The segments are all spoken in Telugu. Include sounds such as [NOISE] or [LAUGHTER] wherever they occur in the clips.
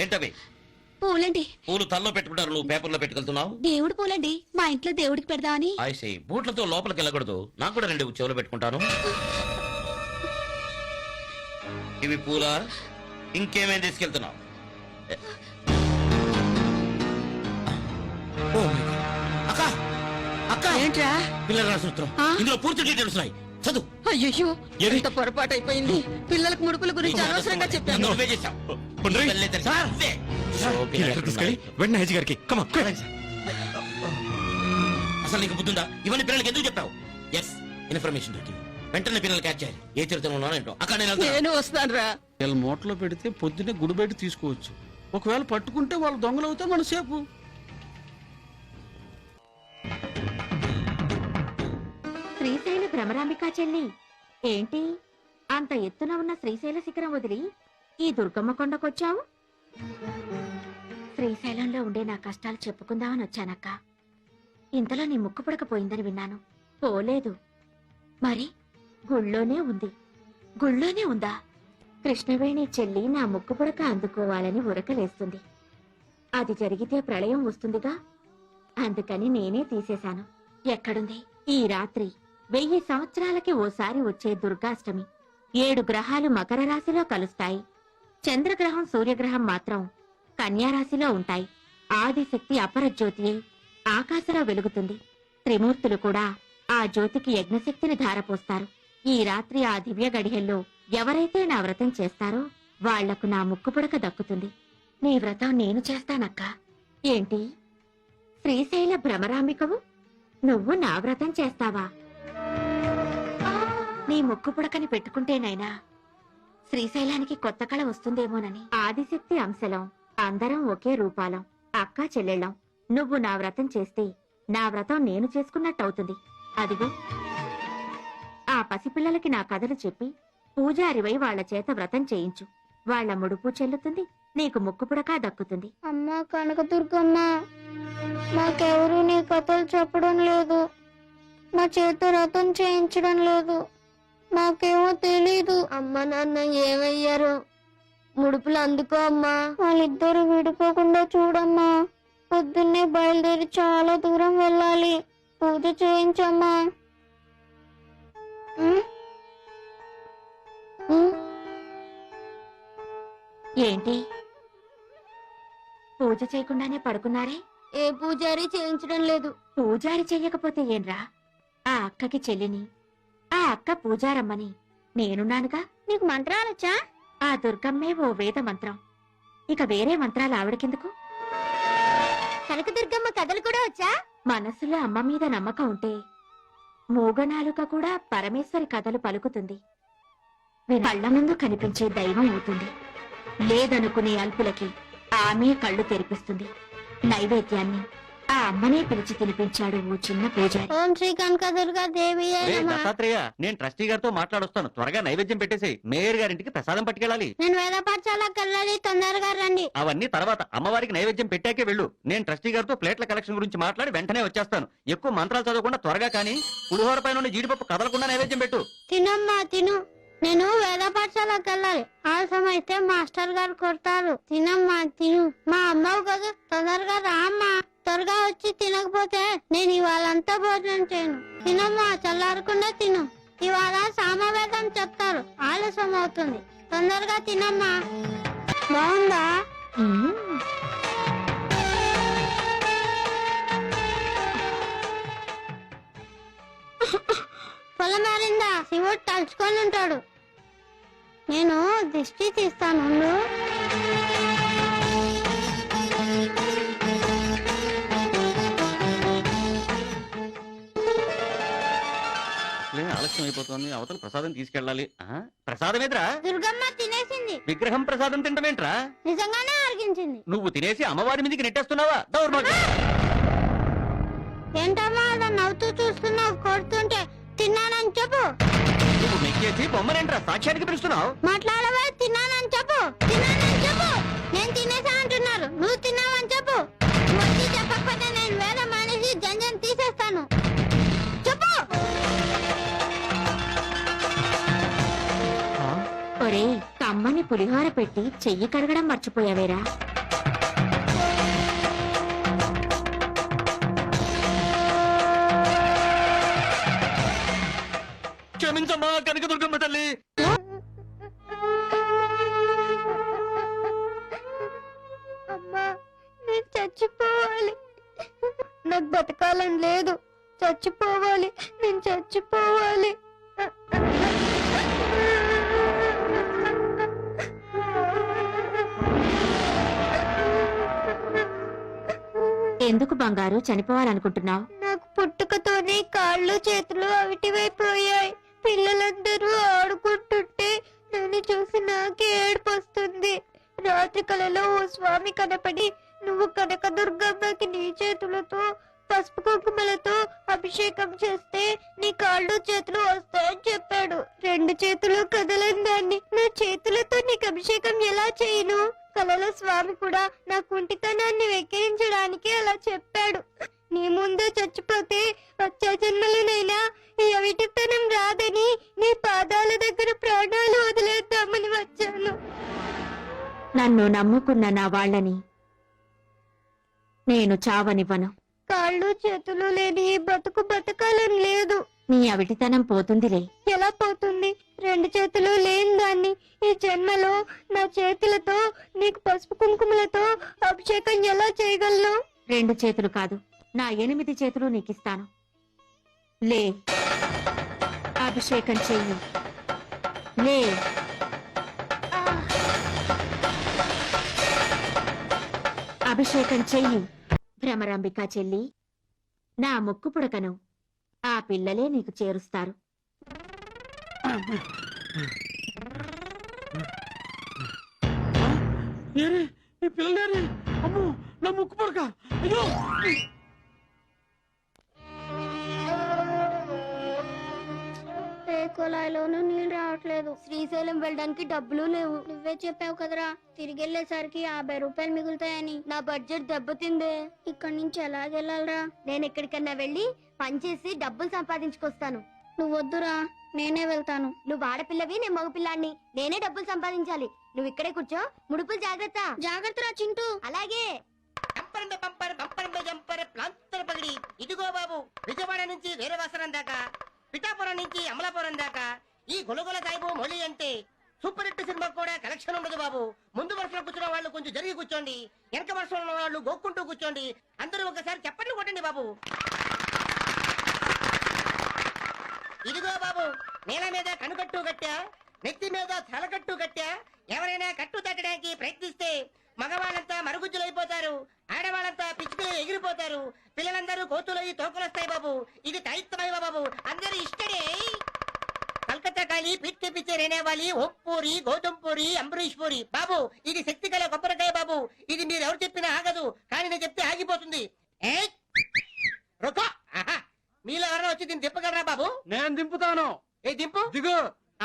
ఏంటవి పూలండి. పూలు తల్లో పెట్టుకుంటారు నువ్వు పేపర్లో పెట్టుకెళ్తున్నావు? దేవుడు పూలండి. మా ఇంట్లో దేవుడికి పెడదామని. ఐసి బూట్లతో లోపలికి వెళ్ళకూడదు. నాకు కూడా రెండు చెవులు పెట్టుకుంటాను. ఇవి పూల? ఇంకేమేం తీసుకెళ్తున్నావు. అక్క అక్క. ఏంట్రా? పిల్లల. ఆ? ఇందులో పూర్తి డీటెయిల్స్ ఉన్నాయి. చదువు. అయ్యో ఏది? ఎంత పొరపాటు అయిపోయింది పిల్లలకు ముడుపుల గురించి అనవసరంగా చెప్పాను నువ్వే చేశావు. పండ్రి. పిల్లలే తెరిచి- నువ్వే. ఈ లెటర్ తీసుకెళ్ళి వెంటనే హెచ్ గారికి కమా అసలు నీకు బుద్ధుందా ఇవన్నీ పిల్లలకి ఎందుకు చెప్పావు? ఎస్ ఇన్ఫర్మేషన్ దొరికింది. వెంటనే పిల్లలు క్యాచ్ చేయాలి. ఏ ఉన్నానో ఏంటో. అక్కడ నేను వెళ్తాను. నేను వస్తానురా. వీళ్ళ మూటలో పెడితే పొద్దున్నే గుడి బయట తీసుకోవచ్చు. ఒకవేళ పట్టుకుంటే వాళ్ళు దొంగలు అవుతే మన సేపు. శ్రీశైల భ్రమరాంబికా చెల్లి. ఏంటి? అంత ఎత్తున ఉన్న శ్రీశైల శిఖరం వదిలి ఈ దుర్గమ్మ కొండకొచ్చావు? శ్రీశైలంలో ఉండే నా కష్టాలు చెప్పుకుందామని వచ్చానక్క. ఇంతలో నీ ముక్కు పుడకపోయిందని విన్నాను. పోలేదు. మరి గుళ్ళోనే ఉంది. గుళ్ళోనే ఉందా? కృష్ణవేణి చెల్లి నా ముక్కు పుడక అందుకోవాలని ఉరకలేస్తుంది. అది జరిగితే ప్రళయం వస్తుందిగా. అందుకని నేనే తీసేశాను. ఎక్కడుంది? ఈ రాత్రి. వెయ్యి సంవత్సరాలకి ఓసారి వచ్చే దుర్గాష్టమి. ఏడు గ్రహాలు మకర రాశిలో కలుస్తాయి. చంద్రగ్రహం సూర్యగ్రహం మాత్రం కన్యారాశిలో ఉంటాయి. ఆదిశక్తి అపర జ్యోతి ఆకాశంలో వెలుగుతుంది. త్రిమూర్తులు కూడా ఆ జ్యోతికి యజ్ఞశక్తిని ధారపోస్తారు. ఈ రాత్రి ఆ దివ్య గడియల్లో ఎవరైతే నా వ్రతం చేస్తారో వాళ్ళకు నా ముక్కుపుడక దక్కుతుంది. నీ వ్రతం నేను చేస్తానక్కా. ఏంటి? శ్రీశైల భ్రమరాంబికవు? నువ్వు నా వ్రతం చేస్తావా? నీ ముక్కు పుడకని పెట్టుకుంటేనైనా శ్రీశైలానికి కొత్త కళ వస్తుందేమోనని. ఆదిశక్తి అంశలం అందరం ఒకే రూపాలం అక్కా చెల్లెళ్ళం. నువ్వు నా వ్రతం చేస్తే నా వ్రతం నేను చేసుకున్నట్టవుతుంది. అదిగో. ఆ పసిపిల్లలకి నా కథలు చెప్పి పూజారివై వాళ్ళ చేత వ్రతం చేయించు. వాళ్ళ ముడుపు చెల్లుతుంది నీకు ముక్కు పుడక దక్కుతుంది. అమ్మా కనకదుర్గమ్మ నాకెవరు నీ కథలు చెప్పడం లేదు. నా చేత వ్రతం చేయించడం లేదు. నాకేమో తెలీదు. అమ్మ నాన్న ఏమయ్యారు. ముడుపులు అందుకో అమ్మా. వాళ్ళిద్దరు విడిపోకుండా చూడమ్మా. పొద్దున్నే బయలుదేరి చాలా దూరం వెళ్ళాలి. పూజ చేయించమ్మా? ఏంటి? పూజ చేయకుండానే పడుకున్నారే? ఏ పూజారి చేయించడం లేదు. పూజారి చెయ్యకపోతే ఏంరా? ఆ అక్కకి చెల్లిని ఆ అక్క పూజారమ్మని. నేనున్నానుగా? నీకు మంత్రాలొచ్చా ఆ దుర్గమ్మే ఓ వేద మంత్రం. ఇక వేరే మంత్రాలు ఆవిడకెందుకు? కనకదుర్గమ్మ కథలు కూడా వచ్చా? మనసులో అమ్మ మీద నమ్మకం ఉంటే మూగనాలుక కూడా పరమేశ్వరి కథలు పలుకుతుంది. కళ్ళ ముందు కనిపించే దైవం అవుతుంది లేదనుకునే అల్పులకి ఆమె కళ్ళు తెరిపిస్తుంది. నైవేద్యాన్ని ఆ అమ్మనే పిలిచి తినిపించాడు ఓ చిన్న పూజారి. ఓం శ్రీ కనకదుర్గ దేవి రే దత్తాత్రేయ నేను ట్రస్టీ గారితో మాట్లాడొస్తాను. త్వరగా నైవేద్యం పెట్టేసేయ్. మేయర్ గారింటికి ప్రసాదం పట్టుకెళ్ళాలి. నేను వేద పాఠశాలకు వెళ్ళాలి తొందరగా రండి. అవన్నీ తర్వాత అమ్మవారికి నైవేద్యం పెట్టాకే వెళ్ళు. నేను ట్రస్టీ గారితో ప్లేట్ల కలెక్షన్ గురించి మాట్లాడి వెంటనే వచ్చేస్తాను. ఎక్కువ మంత్రాలు చదవకుండా త్వరగా కానీ పులిహోర పైన ఉన్న జీడిపప్పు కదలకుండా నైవేద్యం పెట్టు. తినమ్మా తిను. నేను వేద పాఠశాలకు వెళ్ళాలి ఆలస్యం అయితే మాస్టర్ గారు కొడతారు. తినమ్మా తిను. మా అమ్మవు కదా తొందరగా రా అమ్మా త్వరగా వచ్చి తినకపోతే నేను ఇవాళంతా భోజనం చేయను. తినమ్మా చల్లారకుండా తిను. ఇవాళ సామవేదం చెప్తారు. ఆలస్యం అవుతుంది తొందరగా తినమ్మా. బాగుందా? పొలమారిందా పొలం మారిందా శివుడు తలుచుకొని ఉంటాడు. నేను దిష్టి తీస్తాను ఆలస్యం అయిపోతుంది అవతల ప్రసాదం తీసుకెళ్ళాలి? ప్రసాదం దుర్గమ్మ తినేసింది. విగ్రహం ప్రసాదం తింటమేంట్రా? నిజంగానే అరిగించింది నువ్వు తినేసి అమ్మవారి మీదకి నెట్టేస్తున్నావా? దౌర్భాగ్యం. ఏంటమ్మా అలా నవ్వుతూ చూస్తున్నావు? కొడుతుంటే తిన్నానని చెప్పు. నువ్వు నెక్కేసి బొమ్మనేంట్రా? సాక్ష్యానికి పిలుస్తున్నావు? మాట్లాడవే తిన్నానని చెప్పు. తిన్నానని చెప్పు. నేను తినేసా అంటున్నారు. నువ్వు తిన్నావని చెప్పు. వచ్చి చెప్పకపోతే నేను వేద పులిహోర పెట్టి చెయ్యి కడగడం మర్చిపోయావేరా? క్షమించమ్మా కనకదుర్గమ్మ తల్లి. అమ్మా నేను చచ్చిపోవాలి. నాకు బతకాలని లేదు. చచ్చిపోవాలి నేను చచ్చిపోవాలి. ఎందుకు బంగారు? చనిపోవాలనుకుంటున్నావు. నాకు పుట్టుకతోనే కాళ్ళు చేతులు అవిటివైపోయాయి. పిల్లలందరూ ఆడుకుంటుంటే నన్ను చూసి నాకే ఏడుపు వస్తుంది రాత్రి కలలో ఓ స్వామి కనపడి నువ్వు కనక దుర్గమ్మకి నీ చేతులతో పసుపు కుంకుమలతో అభిషేకం చేస్తే నీ కాళ్ళు చేతులు వస్తాయని చెప్పాడు. రెండు చేతులు కదలని దాన్ని. నా చేతులతో నీకు అభిషేకం ఎలా చేయను? కలలో స్వామి కూడా నా కుంటితనాన్ని వెక్కిరించడానికి అలా చెప్పాడు. నీ ముందే చచ్చిపోతే వచ్చే జన్మలోనైనా ఎవిటితనం రాదని నీ పాదాల దగ్గర ప్రాణాలు వదిలేద్దామని వచ్చాను. నన్ను నమ్ముకున్న నా వాళ్ళని నేను చావనివ్వను. కాళ్ళు చేతులు లేని ఈ బతుకు బతకాలని లేదు. నీ అవిటితనం పోతుందిలే. ఎలా పోతుంది? రెండు చేతులు లేని దాన్ని ఈ జన్మలో నా చేతులతో నీకు పసుపు కుంకుమలతో అభిషేకం ఎలా చేయగలను? రెండు చేతులు కాదు. నా ఎనిమిది చేతులు నీకిస్తాను. లే. అభిషేకం చెయ్యి. లే. అభిషేకం చెయ్యి. భ్రమరాంబికా చెల్లి నా ముక్కు పుడకను. ఆ పిల్లలే నీకు చేరుస్తారు. పిల్లలే అమ్మో నా ముక్కు పుడక. అయ్యో! కుళాయిలోనూ నీళ్ళు రావట్లేదు. శ్రీశైలం వెళ్ళడానికి డబ్బులు లేవు. నువ్వే చెప్పావు కదరా తిరిగి వెళ్ళేసరికి యాభై రూపాయలు మిగులుతాయని. నా బడ్జెట్ దెబ్బతిందే. ఇక్కడి నుంచి ఎలాగెళ్ళాలరా? నేను ఎక్కడికన్నా వెళ్ళి పనిచేసి డబ్బులు సంపాదించుకొస్తాను. నువ్వు వద్దురా నేనే వెళ్తాను. నువ్వు ఆడపిల్లవి నేను మగపిల్లాన్ని నేనే డబ్బులు సంపాదించాలి. నువ్వు ఇక్కడే కూర్చో ముడుపులు జాగ్రత్త. జాగ్రత్త చింటూ? అలాగే. జంపర్ ప్లాంతర్ పగిడి. ఇదిగో బాబు విజయవాడ నుంచి వీరవాసరం దాకా. పిఠాపురం నుంచి అమలాపురం దాకా ఈ గొలగొల సాయిబు మొలి అంటే సూపర్ హిట్ సినిమా కూడా కలెక్షన్ ఉండదు బాబు. ముందు వరుసలో కూర్చున్న వాళ్ళు కొంచెం జరిగి కూర్చోండి. వెనక వరుసలో ఉన్న వాళ్ళు గోక్కుంటూ కూర్చోండి. అందరూ ఒకసారి చెప్పండి కొట్టండి బాబు. ఇదిగో బాబు నేల మీద కనుకట్టు కట్టా నెత్తి మీద తలకట్టు కట్టా ఎవరైనా కట్టు తగ్గడానికి ప్రయత్నిస్తే మగవాళ్ళంతా మరుగుజ్జులైపోతారు ఆడవాళ్ళంతా పిచ్చుకులు ఎగిరిపోతారు పిల్లలందరూ కోతులయ్యి తోకలొస్తాయి బాబు. ఇది తైత్తమయ్య బాబు? కాళీ పిచ్చి పిచ్చి రేనేవాలి ఒప్పూరి గౌతమ్ పూరి అంబరీష్ పూరి బాబు ఇది శక్తి గల కొబ్బరికాయ బాబు. ఇది మీరు ఎవరు చెప్పినా ఆగదు. కానీ నేను చెప్తే ఆగిపోతుంది! రుకో! ఆహా! మీలో ఎవరైనా వచ్చి దీన్ని తిప్పగలరా బాబు? నేను దింపుతాను. ఏ దింపు? దిగు.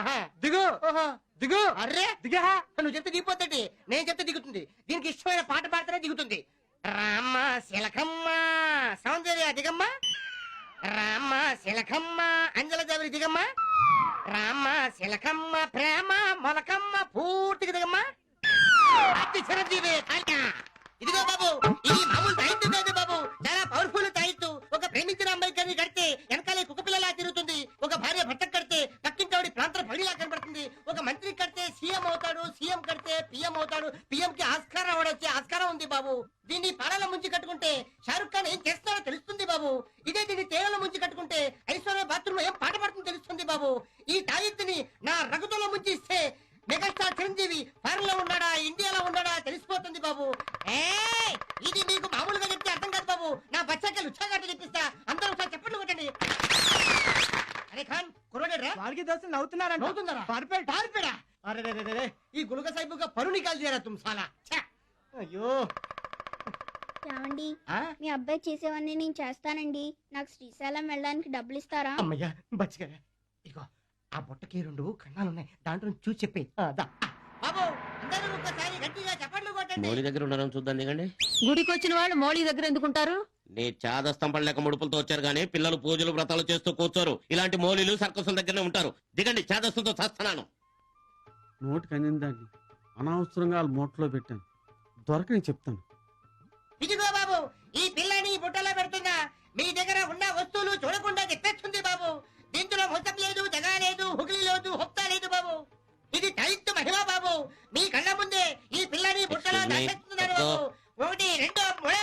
ఆహా! దిగు. ఓహో! దిగు. అర్రే! దిగా. నువ్వు చెప్తే దిగిపోతుంది. నేను చెప్తే దిగుతుంది. దీనికి ఇష్టమైన పాట పాడితేనే దిగుతుంది. రామ శిలకమ్మ సౌందర్య దిగమ్మ. రామ శిలకమ్మ అంజల దేవరి దిగమ్మ. రామ శిలకమ్మ ప్రేమ మొలకమ్మ పూర్తిగా దిగమ్మా అతి చిరంజీవి కళ్యా. ఇదిగో బాబు ఈ ఈ తాయిత్తుని నా రగుతులో ముంచి ఇస్తే మెగాస్టార్ చిరంజీవి ఫారెన్లో ఉన్నాడా ఇండియాలో ఉన్నాడా తెలిసిపోతుంది బాబు! ఇది మీకు మామూలుగా చెప్తే అర్థం కాదు బాబు. నా బచ్చాకలు ఉత్సాహంగా చెప్పిస్తా అందరూ ఒకసారి చెప్పండి కొట్టండి. అరే ఖాన్ కుర్రోడేడ్రా వాడికి దోస్తులు నవ్వుతున్నారంట. నవ్వుతున్నారా? పర్ఫెక్ట్ పారిపోయాడా? అరే రే, రే. ఈ గులుక సాహిబుగా పరుని కాల్ చేయరా తుమ్ సాలా ఛే! అయ్యో. ఏమండి? ఆ? మీ అబ్బాయి చేసేవన్నీ నేను చేస్తానండి. నాకు శ్రీశైలం వెళ్ళడానికి డబ్బులు ఇస్తారా అమ్మయ్యా బచ్చిగా ఇగో ఆ బుట్టకి రెండు కన్నాలు ఉన్నాయి దాంట్లో చూసి చెప్పి బాబు అందరూ ఒక్కసారి గట్టిగా చప్పట్లు కొట్టండి. మోడీ దగ్గర ఉన్నారని చూద్దాం దిగండి గుడికి వచ్చిన వాళ్ళు మౌళి దగ్గర ఎందుకుంటారు నీ చాదస్తం పడలేక ముడుపులతో వచ్చారు కానీ పిల్లలు పూజలు వ్రతాలు చేస్తూ కూర్చోరు. ఇలాంటి మోలీలు సర్కసుల దగ్గరనే ఉంటారు. దిగండి చాదస్తంతో చేస్తున్నాను నోటికి అందిన దాన్ని అనవసరంగా వాళ్ళ మూటలో పెట్టాను. దొరకని చెప్తాను. ఇదిగో బాబు ఈ పిల్లని బుట్టలో పెడుతున్నా. మీ దగ్గర ఉన్న వస్తువులు చూడకుండా తెచ్చేస్తుంది బాబు. దీంట్లో మొత్తం లేదు జగా లేదు హుగిలి లేదు హొక్తా లేదు బాబు. ఇది దళిత మహిమ బాబు. మీ కళ్ళ ముందే ఈ పిల్లని బుట్టలో. దాచేస్తున్నారు బాబు. ఒకటి రెండు మూడే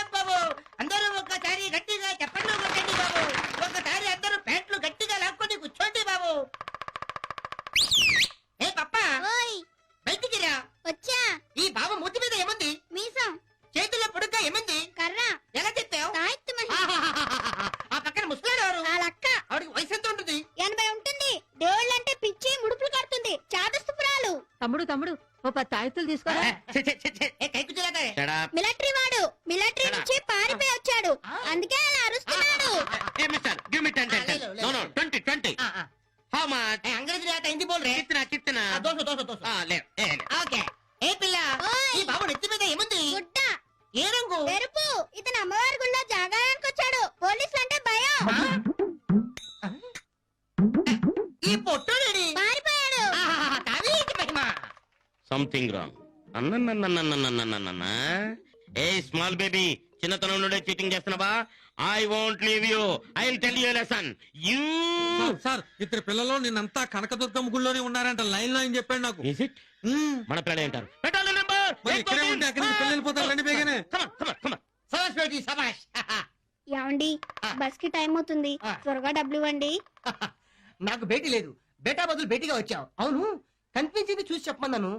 తమ్ముడు తమ్ముడు ఓ పది తాయితులు మిలిటరీ వాడు మిలిటరీ నుంచి పారిపోయి వచ్చాడు. అందుకే అలా అరుస్తున్నాడు. హిందీ ఏ పిల్ల? ఈ బాబు నెత్తి మీద ఏముంది? ఏ రంగు? ఎరుపు ఇతను అమ్మవారి గుండా సంథింగ్ రాంగ్ అన్న ఏ స్మాల్ బేబీ చిన్నతనం నుండే చీటింగ్ చేస్తున్నావా I want leave you I tell you lesson you sir ఇద్దరు పిల్లలు నిన్నంతా కనకదుర్గమ్మ గుళ్ళోనే ఉన్నారంట లైన్లో అని చెప్పాడు నాకు మన పిల్లలు ఏంటారు బస్కి టైం అవుతుంది. త్వరగా డబ్బులు ఇవ్వండి. [LAUGHS] నాకు భేటీ లేదు. బేటా బదులు భేటీగా వచ్చావు. అవును. కనిపించింది చూసి చెప్పమన్నాను.